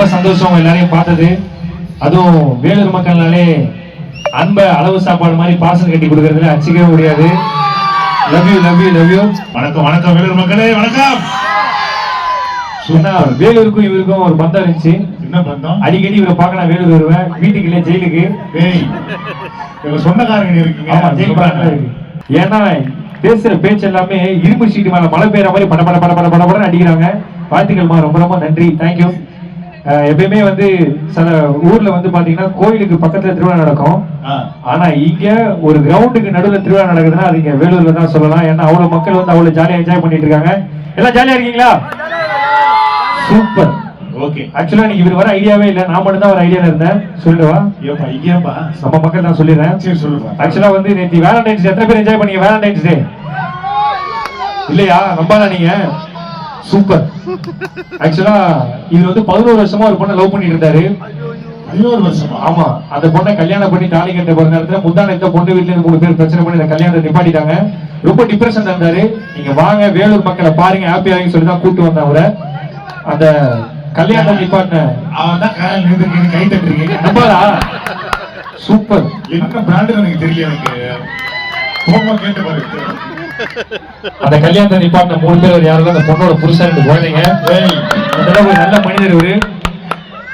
ரொம்ப சந்தோஷம் எல்லாரையும் பார்த்தது. அதுவும் வேலூர் மக்கள்னாலே அன்பை அளவு சாப்பாடு மாதிரி பாசம் கட்டி கொடுக்கறதுல அச்சிக்கவே முடியாது. Love you love you love you வணக்கம் வணக்கம் வேலூர் மக்களே வணக்கம். ஏன்னா வேலூருக்கும் இவருக்கும் ஒரு பந்தம் இருந்துச்சு. என்ன பந்தம்? அடிக்கடி இவரை பார்க்க நான் வேலூர் வருவேன். வீட்டுக்கு இல்ல ஜெயிலுக்கு. இவங்க சொந்தக்காரங்க இருக்கீங்க. ஆமா ஜெயில் ஏன்னா பேசுற பேச்சு எல்லாமே இரும்பு சீட்டு மேல மழை பெய்யற மாதிரி பட பட பட பட பட அடிக்கிறாங்க. வாழ்த்துக்கள்மா ரொம்ப ரொம்ப நன்றி. தேங்க்யூ எப்பயுமே வந்து சில ஊர்ல வந்து பாத்தீங்கன்னா கோயிலுக்கு பக்கத்துல திருவிழா நடக்கும். ஆனா இங்க ஒரு கிரவுண்டுக்கு நடுவுல திருவிழா நடக்குதுன்னா அது இங்க வேலூர்ல தான் சொல்லலாம். ஏன்னா அவ்வளவு மக்கள் வந்து அவ்வளவு ஜாலியா என்ஜாய் பண்ணிட்டு இருக்காங்க. எல்லாம் ஜாலியா இருக்கீங்களா? சூப்பர் ஓகே ஆக்சுவலா நீங்க இவர் வர ஐடியாவே இல்ல. நான் மட்டும் தான் ஒரு ஐடியால இருந்தேன். சொல்லுவா. ஏப்பா இங்கேப்பா நம்ம மக்கள் தான் சொல்லிடுறேன். சரி சொல்லுப்பா. ஆக்சுவலா வந்து நேற்று வேலண்டைன்ஸ் எத்தனை பேர் என்ஜாய் பண்ணீங்க வேலண்டைன்ஸ் டே இல்லையா? நம்பாதா நீங்க? சூப்பர் ஆக்சுவலா இவர் வந்து பதினோரு வருஷமா ஒரு பொண்ணை லவ் பண்ணிட்டு இருந்தாரு பதினோரு வருஷமா? ஆமா. அந்த பொண்ணை கல்யாணம் பண்ணி தாலி கட்ட போற நேரத்துல முந்தானத்துல பொண்ணு வீட்டுல இருந்து மூணு பேர் பிரச்சனை பண்ணி கல்யாணத்தை நிப்பாட்டிட்டாங்க. ரொம்ப டிப்ரெஷன் இருந்தாரு. நீங்க வாங்க வேலூர் மக்களை பாருங்க ஹாப்பி ஆகின்னு சொல்லி தான் கூட்டு வந்தேன் அவரை. அந்த கல்யாணத்தை நிப்பாட்டின அவன் தான் கை தட்டுறீங்க. நம்பாதா? சூப்பர் என்ன பிராண்டு எனக்கு தெரியல எனக்கு. கேட்டு பாரு அந்த கல்யாணத்தை நிப்பாட்டின மூணு பேர் யாரும் அந்த பொண்ணோட புருஷன் குழந்தைங்க. அளவு ஒரு நல்ல மனிதர் இவரு.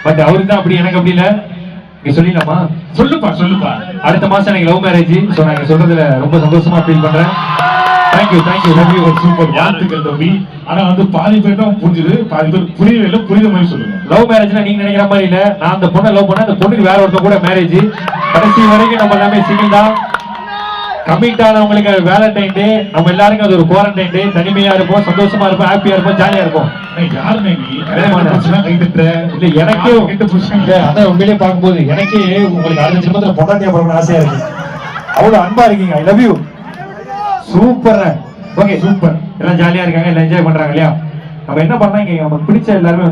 பட் அவருக்கு தான் அப்படி எனக்கு அப்படி இல்ல. நீங்க சொல்லிடலாமா? சொல்லுப்பா சொல்லுப்பா. அடுத்த மாசம் எனக்கு லவ் மேரேஜ் ஸோ நான் சொல்றதுல ரொம்ப சந்தோஷமா ஃபீல் பண்றேன். Thank you thank you love you super வாழ்த்துக்கள் தம்பி? ஆனா வந்து பாதி பேர் தான் புரிஞ்சுது. பாதி பேர் புரியவே இல்லை. புரியுத மாதிரி சொல்லுங்க. லவ் மேரேஜ்னா நீங்க நினைக்கிற மாதிரி இல்ல. நான் அந்த பொண்ணை லவ் பண்ண அந்த பொண்ணுக்கு வேற ஒருத்தர் கூட மேரேஜ் கடைசி வரைக்கும் நம்ம எல்லாமே சிங்கிள் தான். கமிட் ஆனவங்களுக்கு வேலண்டைன் டே நம்ம எல்லாருக்கும் அது ஒரு குவாரண்டைன் டே தனிமையா இருப்போம் சந்தோஷமா இருப்போம் ஹாப்பியா இருப்போம் ஜாலியா இருப்போம். தட்டுற இல்ல எனக்கே கிட்ட இல்ல. அதான் உண்மையிலேயே பார்க்கும்போது எனக்கே உங்களுக்கு அடுத்த ஜென்மத்துல பொண்டாட்டியா பிறக்கணும் ஆசையா இருக்கு. அவ்வளவு அன்பா இருக்கீங்க. I love you super okay super எல்லாம் ஜாலியா இருக்காங்க எல்லாம் என்ஜாய் பண்றாங்க இல்லையா? நம்ம என்ன பண்ணா இங்க? நமக்கு பிடிச்ச எல்லாருமே